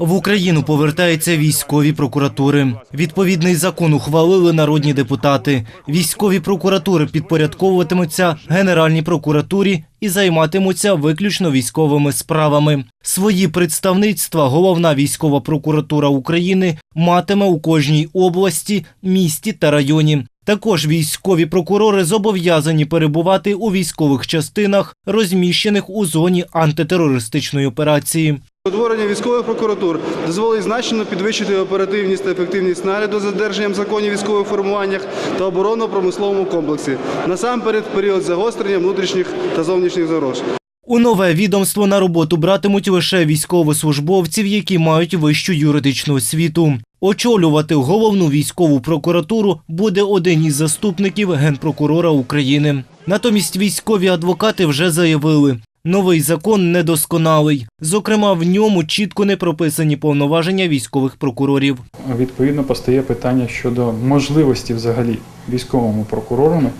В Україну повертаються військові прокуратури. Відповідний закон ухвалили народні депутати. Військові прокуратури підпорядковуватимуться Генеральній прокуратурі і займатимуться виключно військовими справами. Свої представництва головна військова прокуратура України матиме у кожній області, місті та районі. Також військові прокурори зобов'язані перебувати у військових частинах, розміщених у зоні антитерористичної операції. Утворення військових прокуратур дозволить значно підвищити оперативність та ефективність нагляду за додержанням законів військових формуваннях та оборонно-промисловому комплексі, насамперед в період загострення внутрішніх та зовнішніх загроз. У нове відомство на роботу братимуть лише військовослужбовців, які мають вищу юридичну освіту. Очолювати головну військову прокуратуру буде один із заступників генпрокурора України. Натомість військові адвокати вже заявили. Новий закон недосконалий. Зокрема, в ньому чітко не прописані повноваження військових прокурорів. Відповідно, постає питання щодо можливості взагалі військовому прокурорами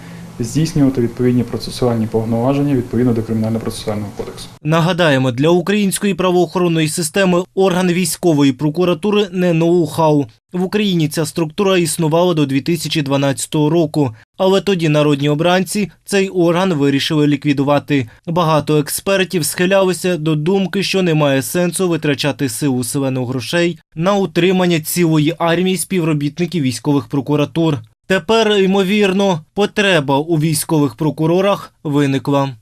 здійснювати відповідні процесуальні повноваження відповідно до кримінально-процесуального кодексу. Нагадаємо, для української правоохоронної системи орган військової прокуратури не ноу-хау. В Україні ця структура існувала до 2012 року, але тоді народні обранці цей орган вирішили ліквідувати. Багато експертів схилялися до думки, що немає сенсу витрачати силу селену грошей на утримання цілої армії співробітників військових прокуратур. Тепер, ймовірно, потреба у військових прокурорах виникла.